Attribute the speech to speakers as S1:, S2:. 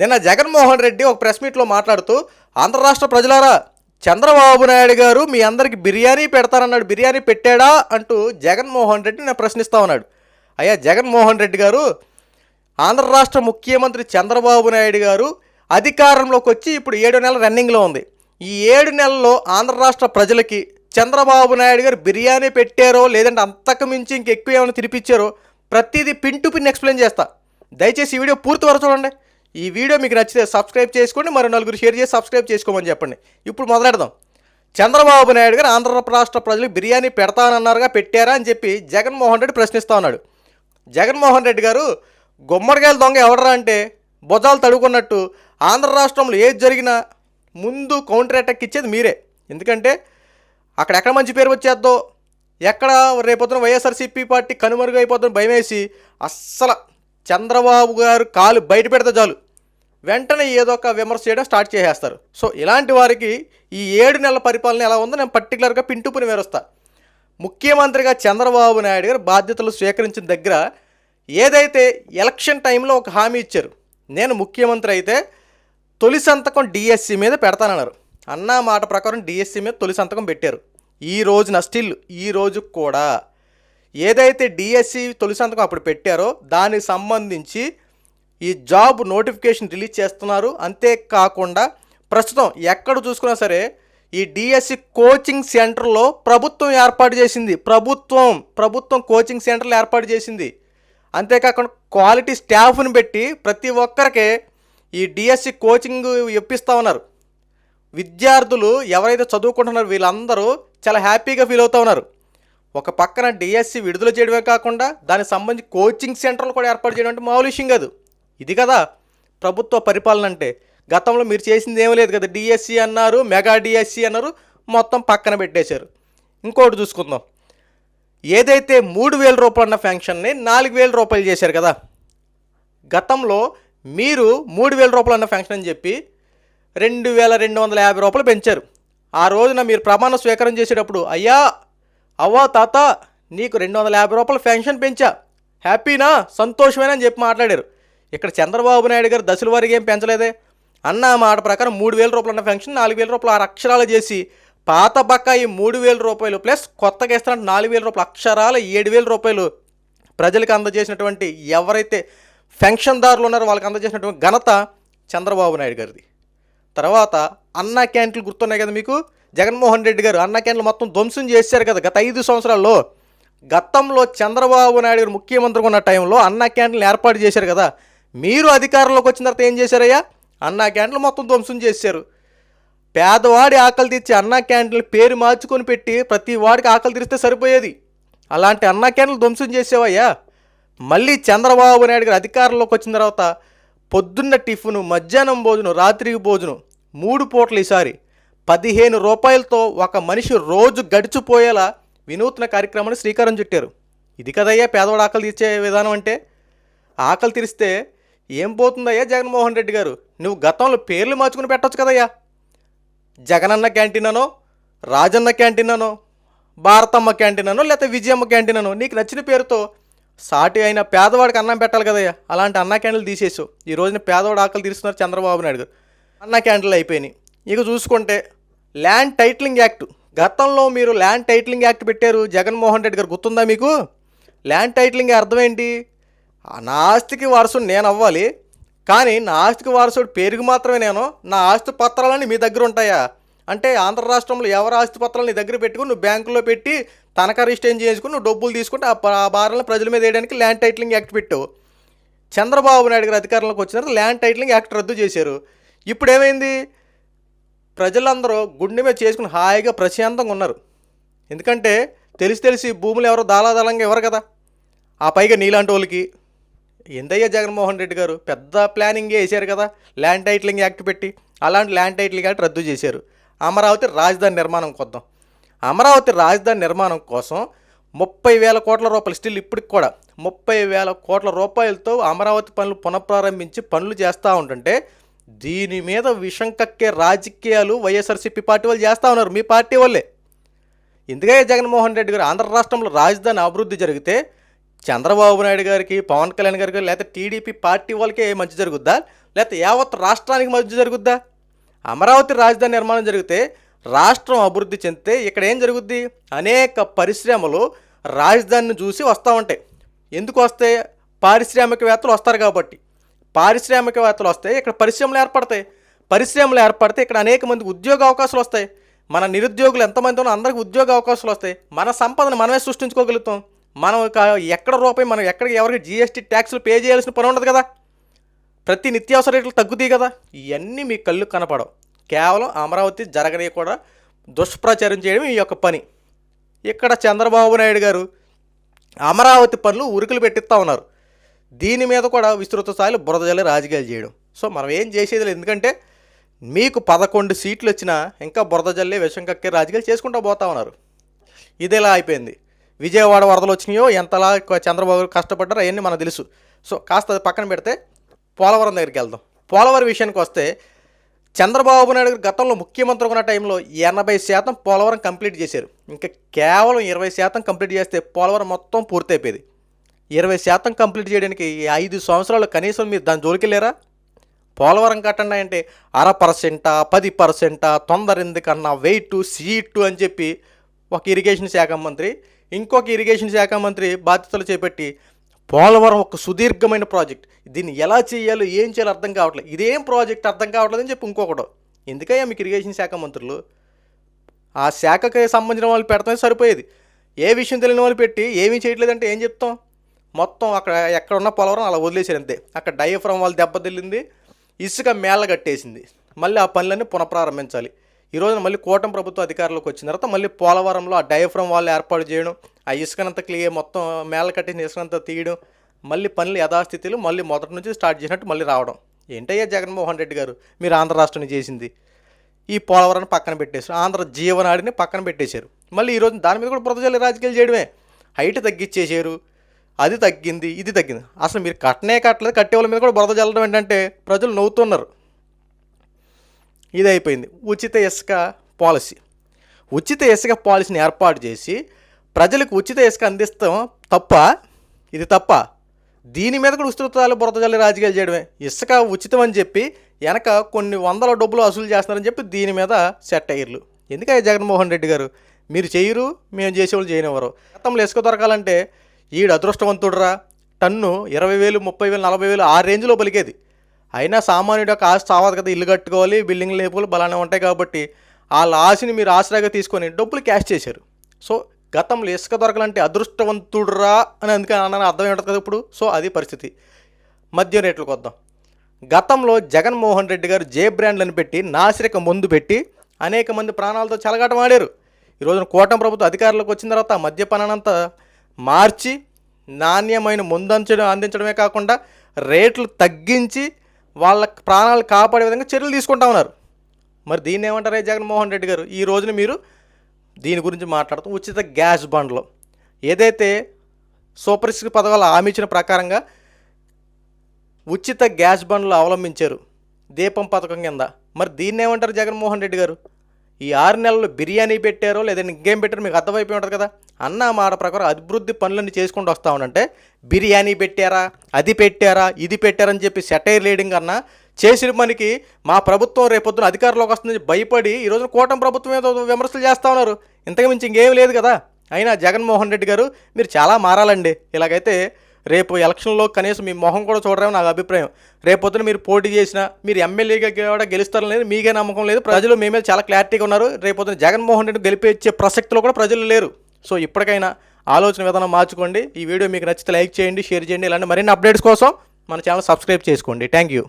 S1: నిన్న జగన్మోహన్ రెడ్డి ఒక ప్రెస్ మీట్లో మాట్లాడుతూ ఆంధ్ర రాష్ట్ర ప్రజలారా చంద్రబాబు నాయుడు గారు మీ అందరికి బిర్యానీ పెడతారన్నాడు బిర్యానీ పెట్టాడా? అంటూ జగన్మోహన్ రెడ్డి నేను ప్రశ్నిస్తా ఉన్నాడు. అయ్యా జగన్మోహన్ రెడ్డి గారు ఆంధ్ర రాష్ట్ర ముఖ్యమంత్రి చంద్రబాబు నాయుడు గారు అధికారంలోకి వచ్చి ఇప్పుడు ఏడు నెలల రన్నింగ్లో ఉంది. ఈ ఏడు నెలల్లో ఆంధ్ర రాష్ట్ర ప్రజలకి చంద్రబాబు నాయుడు గారు బిర్యానీ పెట్టారో లేదంటే అంతకు మించి ఇంకెక్కువ ఏమైనా తినిపించారో ప్రతిదీ పిన్ టు పిన్ ఎక్స్ప్లెయిన్ చేస్తా. దయచేసి ఈ వీడియో పూర్తి వరకు చూడండి. ఈ వీడియో మీకు నచ్చితే సబ్స్క్రైబ్ చేసుకోండి మరి నలుగురు షేర్ చేసి సబ్స్క్రైబ్ చేసుకోమని చెప్పండి. ఇప్పుడు మొదలెడదాం. చంద్రబాబు నాయుడు గారు ఆంధ్ర రాష్ట్ర ప్రజలు బిర్యానీ పెడతానన్నారుగా పెట్టారా అని చెప్పి జగన్మోహన్ రెడ్డి ప్రశ్నిస్తూ ఉన్నాడు. జగన్మోహన్ రెడ్డి గారు గుమ్మడికాయల దొంగ ఎవడరా అంటే భుజాలు తడుకున్నట్టు ఆంధ్ర రాష్ట్రంలో ఏది జరిగినా ముందు కౌంటర్ అటాక్ ఇచ్చేది మీరే. ఎందుకంటే అక్కడ ఎక్కడ మంచి పేరు వచ్చేద్దో ఎక్కడ రేపొద్దున వైఎస్ఆర్సీపీ పార్టీ కనుమరుగైపోతుందని భయమేసి అస్సలు చంద్రబాబు గారు కాలు బయట పెడితే చాలు. వెంటనే ఏదో ఒక విమర్శ చేయడం స్టార్ట్ చేసేస్తారు. సో ఇలాంటి వారికి ఈ ఏడు నెలల పరిపాలన ఎలా ఉందో నేను పర్టికులర్గా పింటుపుని వివరిస్తా. ముఖ్యమంత్రిగా చంద్రబాబు నాయుడు గారు బాధ్యతలు స్వీకరించిన దగ్గర ఏదైతే ఎలక్షన్ టైంలో ఒక హామీ ఇచ్చారు నేను ముఖ్యమంత్రి అయితే తొలి సంతకం డిఎస్సి మీద పెడతానన్నారు. అన్న మాట ప్రకారం డిఎస్సి మీద తొలి సంతకం పెట్టారు. ఈ రోజున స్టిల్ ఈ రోజు కూడా ఏదైతే డిఎస్సి తొలి సంతకం అప్పుడు పెట్టారో దానికి సంబంధించి ఈ జాబ్ నోటిఫికేషన్ రిలీజ్ చేస్తున్నారు. అంతేకాకుండా ప్రస్తుతం ఎక్కడ చూసుకున్నా సరే ఈ డిఎస్సి కోచింగ్ సెంటర్లో ప్రభుత్వం ఏర్పాటు చేసింది. ప్రభుత్వం ప్రభుత్వం కోచింగ్ సెంటర్లు ఏర్పాటు చేసింది. అంతేకాకుండా క్వాలిటీ స్టాఫ్ని పెట్టి ప్రతి ఒక్కరికి ఈ డిఎస్సి కోచింగ్ ఇప్పిస్తూ ఉన్నారు. విద్యార్థులు ఎవరైతే చదువుకుంటున్నారో వీళ్ళందరూ చాలా హ్యాపీగా ఫీల్ అవుతూ ఉన్నారు. ఒక పక్కన డిఎస్సి విడుదల చేయడమే కాకుండా దానికి సంబంధించి కోచింగ్ సెంటర్లు కూడా ఏర్పాటు చేయడం అంటే మామూలు విషయం కాదు. ఇది కదా ప్రభుత్వ పరిపాలన అంటే. గతంలో మీరు చేసింది ఏమీ లేదు కదా. డిఎస్సి అన్నారు మెగా డిఎస్సి అన్నారు మొత్తం పక్కన పెట్టేశారు. ఇంకోటి చూసుకుందాం. ఏదైతే మూడు వేల రూపాయలు ఉన్న ఫ్యాంక్షన్ని నాలుగు వేల రూపాయలు చేశారు కదా. గతంలో మీరు మూడు వేల రూపాయలు అన్న ఫ్యాంక్షన్ అని చెప్పి రెండు వేల రెండు వందల యాభై రూపాయలు పెంచారు. ఆ రోజున మీరు ప్రమాణ స్వీకారం చేసేటప్పుడు అయ్యా అవ్వా తాత నీకు రెండు వందల యాభై రూపాయల పెన్షన్ పెంచా. హ్యాపీనా? సంతోషమేనా? అని చెప్పి మాట్లాడారు. ఇక్కడ చంద్రబాబు నాయుడు గారు దశల వారికి ఏం పెంచలేదే? అన్న మాట ప్రకారం మూడు వేల రూపాయలు ఉన్న పెన్షన్ నాలుగు వేల రూపాయలు ఆరు అక్షరాలు చేసి పాత బకాయి మూడు వేల రూపాయలు ప్లస్ కొత్తగా ఇస్తున్న నాలుగు వేల రూపాయలు అక్షరాలు ఏడు వేల రూపాయలు ప్రజలకు అందజేసినటువంటి ఎవరైతే పెన్షన్దారులు ఉన్నారో వాళ్ళకి అందజేసినటువంటి ఘనత చంద్రబాబు నాయుడు గారిది. తర్వాత అన్న క్యాంటీన్లు గుర్తున్నాయి కదా మీకు? జగన్మోహన్ రెడ్డి గారు అన్న క్యాంటీన్లు మొత్తం ధ్వంసం చేశారు కదా గత ఐదు సంవత్సరాల్లో. గతంలో చంద్రబాబు నాయుడు గారు ముఖ్యమంత్రిగా ఉన్న టైంలో అన్న క్యాంటీన్లు ఏర్పాటు చేశారు కదా. మీరు అధికారంలోకి వచ్చిన తర్వాత ఏం చేశారయ్యా? అన్నా క్యాంటీన్లు మొత్తం ధ్వంసం చేశారు. పేదవాడి ఆకలి తీర్చి అన్నా క్యాంటీన్లు పేరు మార్చుకొని పెట్టి ప్రతి వాడికి ఆకలి తీరిస్తే సరిపోయేది. అలాంటి అన్నా క్యాంటీన్లు ధ్వంసం చేసేవయ్యా? మళ్ళీ చంద్రబాబు నాయుడు గారు అధికారంలోకి వచ్చిన తర్వాత పొద్దున్న టిఫిన్ మధ్యాహ్నం భోజనం రాత్రికి భోజనం మూడు పూటలు ఈసారి. పదిహేను రూపాయలతో ఒక మనిషి రోజు గడిచిపోయేలా వినూత్న కార్యక్రమాన్ని శ్రీకారం చుట్టారు. ఇది కదయ్యా పేదవాడు ఆకలి తీర్చే విధానం అంటే? ఆకలి తీరిస్తే ఏం పోతుందయ్యా జగన్మోహన్ రెడ్డి గారు? నువ్వు గతంలో పేర్లు మార్చుకుని పెట్టచ్చు కదయ్యా. జగనన్న క్యాంటీన్ అనో రాజన్న క్యాంటీన్ అనో భారతమ్మ క్యాంటీన్ అనో లేకపోతే విజయమ్మ క్యాంటీన్ అనో నీకు నచ్చిన పేరుతో సాటి అయిన పేదవాడికి అన్నం పెట్టాలి కదయ్యా. అలాంటి అన్న క్యాండిల్ తీసేసావు. ఈ రోజున పేదవాడు ఆకలి తీరుస్తున్నారు చంద్రబాబు నాయుడు గారు. అన్న క్యాండిల్ అయిపోయినాయి. ఇక చూసుకుంటే ల్యాండ్ టైటిలింగ్ యాక్ట్. గతంలో మీరు ల్యాండ్ టైటిలింగ్ యాక్ట్ పెట్టారు జగన్మోహన్ రెడ్డి గారు. గుర్తుందా మీకు? ల్యాండ్ టైటిలింగ్ అర్థం ఏంటి? నా ఆస్తికి వారసుడు నేను అవ్వాలి కానీ నా ఆస్తికి వారసుడు పేరుకి మాత్రమే నేను నా ఆస్తి పత్రాలన్నీ మీ దగ్గర ఉంటాయా? అంటే ఆంధ్ర రాష్ట్రంలో ఎవరి ఆస్తి పత్రాలు నీ దగ్గర పెట్టుకుని నువ్వు బ్యాంకులో పెట్టి తనఖా రిజిస్టర్ చేసుకుని నువ్వు డబ్బులు తీసుకుంటే ఆ భారాలను ప్రజల మీద వేయడానికి ల్యాండ్ టైటిలింగ్ యాక్ట్ పెట్టావు. చంద్రబాబు నాయుడు గారు అధికారంలోకి వచ్చిన తర్వాత ల్యాండ్ టైటిలింగ్ యాక్ట్ రద్దు చేశారు. ఇప్పుడు ఏమైంది ప్రజలందరూ గుండె మీద చేసుకుని హాయిగా ప్రశాంతంగా ఉన్నారు. ఎందుకంటే తెలిసి తెలిసి భూములు ఎవరో దాలాదాలంగా ఎవరు కదా? ఆ పైగా నీలాంటి వాళ్ళకి ఎందయ్య జగన్మోహన్ రెడ్డి గారు? పెద్ద ప్లానింగే వేసారు కదా ల్యాండ్ టైటిలింగ్ యాక్ట్ పెట్టి. అలాంటి ల్యాండ్ టైటిలింగ్ యాక్ట్ రద్దు చేశారు. అమరావతి రాజధాని నిర్మాణం కొద్దాం. అమరావతి రాజధాని నిర్మాణం కోసం ముప్పై వేల కోట్ల రూపాయలు స్టిల్ ఇప్పటికి కూడా ముప్పై వేల కోట్ల రూపాయలతో అమరావతి పనులు పునఃప్రారంభించి పనులు చేస్తూ ఉంటుంటే దీని మీద విషం కక్కే రాజకీయాలు వైఎస్ఆర్సీపీ పార్టీ వాళ్ళు చేస్తూ ఉన్నారు. మీ పార్టీ వాళ్ళే. ఎందుకే జగన్మోహన్ రెడ్డి గారు? ఆంధ్ర రాష్ట్రంలో రాజధాని అభివృద్ధి జరిగితే చంద్రబాబు నాయుడు గారికి పవన్ కళ్యాణ్ గారికి లేకపోతే టీడీపీ పార్టీ వాళ్ళకే మంచి జరుగుద్దా? లేకపోతే యావత్ రాష్ట్రానికి మంచి జరుగుద్దా? అమరావతి రాజధాని నిర్మాణం జరిగితే రాష్ట్రం అభివృద్ధి చెందితే ఇక్కడ ఏం జరుగుద్ది? అనేక పరిశ్రమలు రాజధానిని చూసి వస్తూ ఉంటాయి. ఎందుకు వస్తే పారిశ్రామికవేత్తలు వస్తారు కాబట్టి. పారిశ్రామికవేత్తలు వస్తే ఇక్కడ పరిశ్రమలు ఏర్పడతాయి. పరిశ్రమలు ఏర్పడితే ఇక్కడ అనేక మంది ఉద్యోగ అవకాశాలు వస్తాయి. మన నిరుద్యోగులు ఎంతమంది ఉన్నా అందరికి ఉద్యోగ అవకాశాలు వస్తాయి. మన సంపదను మనమే సృష్టించుకోగలుగుతాం. మనం ఒక ఎక్కడ రూపాయి మనం ఎక్కడికి ఎవరికి జీఎస్టీ ట్యాక్స్లు పే చేయాల్సిన పని ఉండదు కదా. ప్రతి నిత్యావసర రేట్లు తగ్గుతాయి కదా. ఇవన్నీ మీ కళ్ళు కనపడవు. కేవలం అమరావతి జరగని కూడా దుష్ప్రచారం చేయడం ఈ యొక్క పని. ఇక్కడ చంద్రబాబు నాయుడు గారు అమరావతి పనులు ఉరుకులు పెట్టిస్తూ ఉన్నారు. దీని మీద కూడా విస్తృత స్థాయిలో బురదజల్లి రాజకీయాలు చేయడం. సో మనం ఏం చేసేది లేదు. ఎందుకంటే మీకు పదకొండు సీట్లు వచ్చినా ఇంకా బురదజల్లి విషం కక్కే రాజకీయాలు చేసుకుంటూ పోతా ఉన్నారు. ఇదేలా అయిపోయింది? విజయవాడ వరదలు వచ్చినాయో ఎంతలా చంద్రబాబు కష్టపడ్డారో అవన్నీ మనకు తెలుసు. సో కాస్త అది పక్కన పెడితే పోలవరం దగ్గరికి వెళ్దాం. పోలవరం విషయానికి వస్తే చంద్రబాబు నాయుడు గతంలో ముఖ్యమంత్రి ఉన్న టైంలో ఎనభై శాతం పోలవరం కంప్లీట్ చేశారు. ఇంకా కేవలం ఇరవై శాతం కంప్లీట్ చేస్తే పోలవరం మొత్తం పూర్తయిపోయేది. ఇరవై శాతం కంప్లీట్ చేయడానికి ఐదు సంవత్సరాలు కనీసం మీరు దాని జోలికెళ్ళారా పోలవరం కట్టండి అంటే అర పర్సెంటా పది పర్సెంటా తొందర ఎందుకన్నా వెయిట్ సీటు అని చెప్పి ఒక ఇరిగేషన్ శాఖ మంత్రి ఇంకొక ఇరిగేషన్ శాఖ మంత్రి బాధ్యతలు చేపట్టి పోలవరం ఒక సుదీర్ఘమైన ప్రాజెక్ట్. దీన్ని ఎలా చేయాలో ఏం చేయాలో అర్థం కావట్లేదు. ఇదేం ప్రాజెక్ట్ అర్థం కావట్లేదని చెప్పి ఇంకొకడు. ఎందుకయ్యా మీకు ఇరిగేషన్ శాఖ మంత్రులు? ఆ శాఖకి సంబంధించిన వాళ్ళు పెడతానే సరిపోయేది. ఏ విషయం తెలియని వాళ్ళు పెట్టి ఏమీ చేయట్లేదంటే ఏం చెప్తాం? మొత్తం అక్కడ ఎక్కడ ఉన్న పోలవరం అలా వదిలేసారు అంతే. అక్కడ డయఫ్రమ్ వాళ్ళు దెబ్బతిల్లింది ఇసుక మేళ్ళ కట్టేసింది. మళ్ళీ ఆ పనులన్నీ పునఃప్రారంభించాలి. ఈ రోజున మళ్ళీ కూటమి ప్రభుత్వం అధికారంలోకి వచ్చిన తర్వాత మళ్ళీ పోలవరంలో ఆ డయఫ్రమ్ వాళ్ళు ఏర్పాటు చేయడం ఆ ఇసుకనంత క్లియర్ మొత్తం మేళ్ళ కట్టిన ఇసుకనంత తీయడం మళ్ళీ పనులు యథాస్థితిలో మళ్ళీ మొదటి నుంచి స్టార్ట్ చేసినట్టు మళ్ళీ రావడం. ఏంటయ్యా జగన్మోహన్ రెడ్డి గారు? మీరు ఆంధ్ర రాష్ట్రాన్ని చేసింది. ఈ పోలవరాన్ని పక్కన పెట్టేశారు. ఆంధ్ర జీవనాడిని పక్కన పెట్టేశారు. మళ్ళీ ఈరోజు దాని మీద కూడా ప్రజలు రాజకీయాలు చేయడమే. హైట్ తగ్గించేశారు. అది తగ్గింది ఇది తగ్గింది. అసలు మీరు కట్టనే కట్టలేదు. కట్టే వాళ్ళ మీద కూడా బురద చల్లడం ఏంటంటే ప్రజలు నవ్వుతున్నారు. ఇది అయిపోయింది ఉచిత ఇసుక పాలసీ. ఉచిత ఇసుక పాలసీని ఏర్పాటు చేసి ప్రజలకు ఉచిత ఇసుక అందిస్తాం తప్ప ఇది తప్ప దీని మీద కూడా విస్తృతాలు బురదజల్లి రాజకీయాలు చేయడమే. ఇసుక ఉచితం అని చెప్పి వెనక కొన్ని వందల డబ్బులు వసూలు చేస్తున్నారని చెప్పి దీని మీద సెట్ అయ్యర్లు ఎందుకయ్యా జగన్మోహన్ రెడ్డి గారు? మీరు చేయరు మేము చేసేవాళ్ళు చేయనివ్వరు. గతంలో ఇసుక దొరకాలంటే ఈడు అదృష్టవంతుడురా. టన్ను ఇరవై వేలు ముప్పై వేలు నలభై వేలు ఆ రేంజ్లో పలికేది అయినా సామాన్యుడు యొక్క ఆశ చావదు కదా ఇల్లు కట్టుకోవాలి బిల్డింగ్ లేపులు బలానే ఉంటాయి కాబట్టి వాళ్ళ ఆశని మీరు ఆసరాగా తీసుకొని డబ్బులు క్యాష్ చేశారు. సో గతంలో ఇసుక దొరకాలంటే అదృష్టవంతుడురా అని అందుకని అన్న అర్థం ఏంటది కదా ఇప్పుడు? సో అది పరిస్థితి. మద్యం రేట్లకు వద్దాం. గతంలో జగన్మోహన్ రెడ్డి గారు జే బ్రాండ్లను పెట్టి నాసిరిక ముందు పెట్టి అనేక మంది ప్రాణాలతో చెలగాటం ఆడారు. ఈరోజున కోటం కూటమి ప్రభుత్వం అధికారంలోకి వచ్చిన తర్వాత ఆ మద్యపానంతా మార్చి నాణ్యమైన ముందంచడం అందించడమే కాకుండా రేట్లు తగ్గించి వాళ్ళ ప్రాణాలు కాపాడే విధంగా చర్యలు తీసుకుంటా ఉన్నారు. మరి దీన్ని ఏమంటారే జగన్మోహన్ రెడ్డి గారు? ఈ రోజున మీరు దీని గురించి మాట్లాడుతూ. ఉచిత గ్యాస్ బండ్లు. ఏదైతే సూపర్ సిక్స్ పథకాలు హామీ ఇచ్చిన ప్రకారంగా ఉచిత గ్యాస్ బండ్లు అవలంబించారు దీపం పథకం కింద. మరి దీన్ని ఏమంటారు జగన్మోహన్ రెడ్డి గారు? ఈ ఆరు నెలలు బిర్యానీ పెట్టారో లేదంటే ఇంకేం పెట్టారో మీకు అర్థమైపోయి ఉంటుంది కదా? అన్న మాట ప్రకారం అభివృద్ధి పనులన్నీ చేసుకుంటూ వస్తా ఉండంటే బిర్యానీ పెట్టారా? అది పెట్టారా? ఇది పెట్టారని చెప్పి సెటైర్ లీడింగ్ కన్నా చేసిన పనికి మా ప్రభుత్వం రేపొద్దున అధికారంలోకి వస్తుందని భయపడి ఈరోజు కూటమి ప్రభుత్వం ఏదో విమర్శలు చేస్తూ ఉన్నారు. ఇంతకుమించి ఇంకేం లేదు కదా? అయినా జగన్మోహన్ రెడ్డి గారు మీరు చాలా మారాలండి. ఇలాగైతే రేపు ఎలక్షన్లో కనీసం మీ మొహం కూడా చూడరేమో నాకు అభిప్రాయం. రేపొద్దున మీరు పోటీ చేసినా మీరు ఎమ్మెల్యేగా కూడా గెలుస్తారని లేదు మీకే నమ్మకం లేదు. ప్రజలు మీ మీద చాలా క్లారిటీగా ఉన్నారు. రేపొద్దున జగన్మోహన్ రెడ్డి గెలిపించే ప్రసక్తిలో కూడా ప్రజలు లేరు. సో ఇప్పటికైనా ఆలోచన విధానం మార్చుకోండి. ఈ వీడియో మీకు నచ్చితే లైక్ చేయండి షేర్ చేయండి. ఇలాంటి మరిన్ని అప్డేట్స్ కోసం మన ఛానల్ సబ్స్క్రైబ్ చేసుకోండి. Thank you.